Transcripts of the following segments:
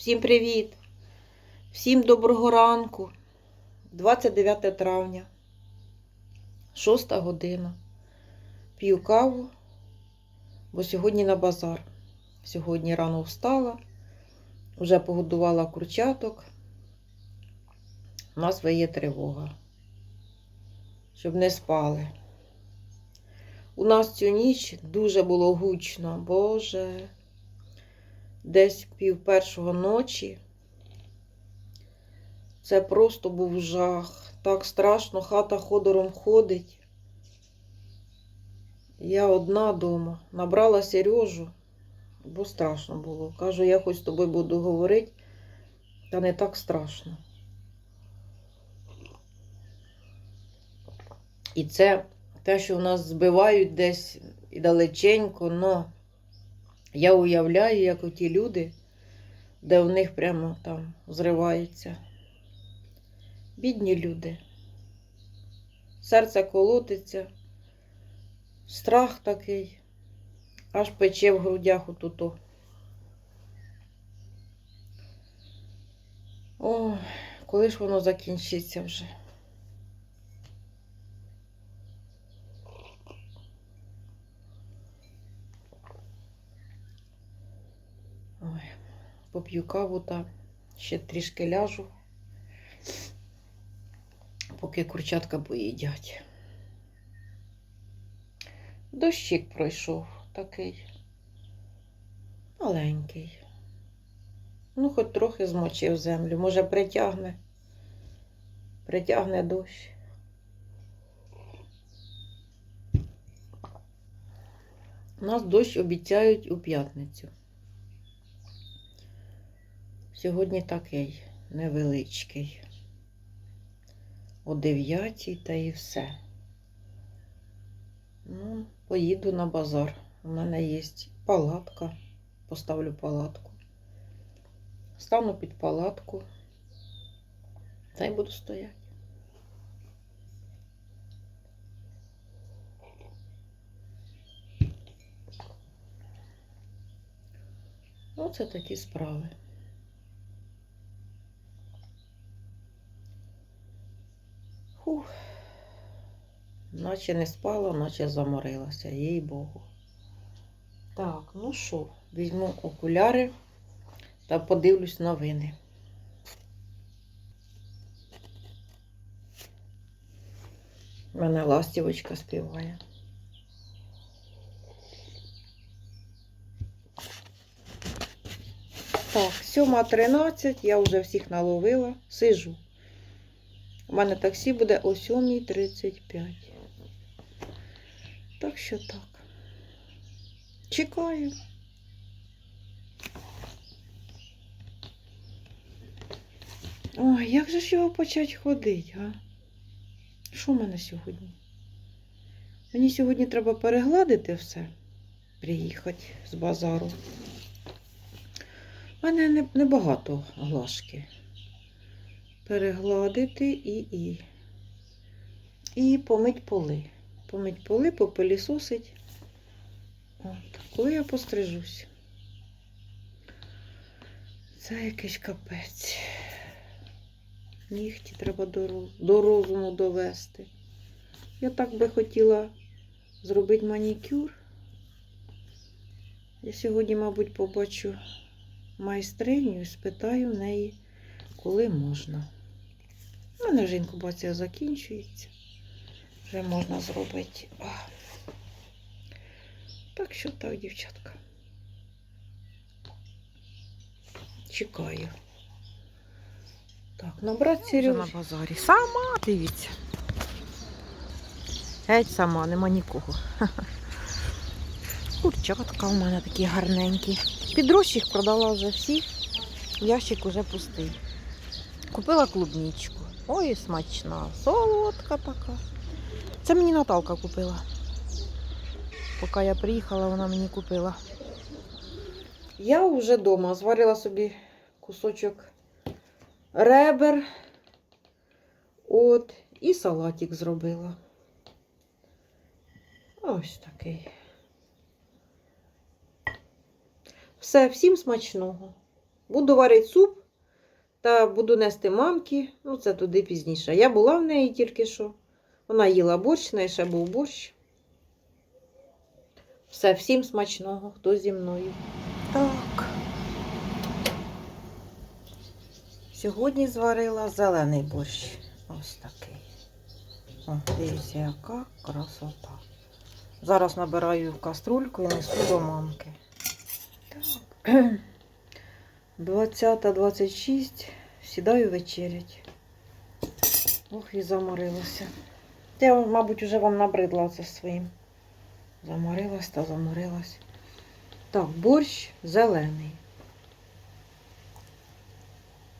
Всім привіт! Всім доброго ранку. 29 травня, 6 година. П'ю каву, бо сьогодні на базар. Сьогодні рано встала, вже погодувала курчаток. У нас виє тривога, щоб не спали. У нас цю ніч дуже було гучно, Боже. Десь пів першого ночі. Це просто був жах. Так страшно, хата ходором ходить. Я одна дома. Набрала Сережу, бо страшно було. Кажу, я хоч з тобою буду говорити, та не так страшно. І це те, що в нас збивають десь і далеченько, но я уявляю, як оті люди, де в них прямо там зривається. Бідні люди. Серце колотиться, страх такий, аж пече в грудях отуто. Ой, коли ж воно закінчиться вже? Ой, поп'ю каву та ще трішки ляжу, поки курчатка поїдять. Дощик пройшов такий маленький. Ну, хоч трохи змочив землю. Може, притягне, притягне дощ. У нас дощ обіцяють у п'ятницю. Сьогодні такий невеличкий. О 9 та і все. Ну, поїду на базар. У мене є палатка. Поставлю палатку. Стану під палатку. Та й буду стояти. Оце такі справи. Фух. Наче не спала, наче заморилася, їй Богу. Так, ну що, візьму окуляри та подивлюсь новини. У мене ластівочка співає. Так, 7.13, я вже всіх наловила, сижу. У мене таксі буде о 7.35. Так що так. Чекаю. Ой, як же ж його почати ходити, а? Що в мене сьогодні? Мені сьогодні треба перегладити все, приїхати з базару. У мене не- небагато глажки перегладити і, і. І помить поли. Помить поли, попилісосить. От. Коли я пострижусь. Це якийсь капець. Нігті треба до, розуму довести. Я так би хотіла зробити манікюр. Я сьогодні, мабуть, побачу майстриню і спитаю в неї, коли можна. У мене вже інкубація закінчується. Вже можна зробити. Так що так, дівчатка. Чекаю. Так, набрати Сережу. на базарі. Сама, дивіться. Геть сама, нема нікого. Курчатка у мене такі гарненькі. Підрощик продала вже всі. Ящик уже пустий. Купила клубничку. Ой, смачна, солодка така. Це мені Наталка купила. Поки я приїхала, вона мені купила. Я вже вдома зварила собі кусочок ребер. От, і салатик зробила. Ось такий. Все, всім смачного. Буду варити суп та буду нести мамки. Ну, це туди пізніше. Я була в неї тільки що. Вона їла борщ, неї ще був борщ. Все, всім смачного, хто зі мною. Так. Сьогодні зварила зелений борщ. Ось такий. О, дивіться, яка красота. Зараз набираю в каструльку і несу до мамки. Так. 20.26. Сідаю вечерять. Ох, і заморилася. Я, мабуть, вже вам набридла це своїм. Заморилась та заморилась. Так, борщ зелений.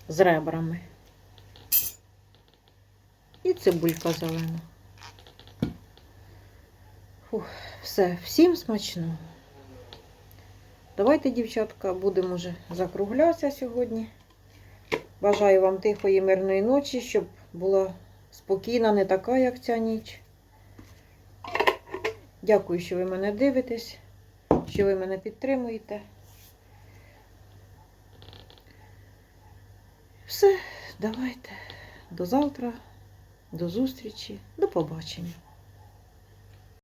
З ребрами. І цибулька зелена. Фух, все, всім смачного. Давайте, дівчатка, будемо вже закруглятися сьогодні. Бажаю вам тихої, мирної ночі, щоб була спокійна, не така, як ця ніч. Дякую, що ви мене дивитесь, що ви мене підтримуєте. Все, давайте. До завтра, до зустрічі, до побачення.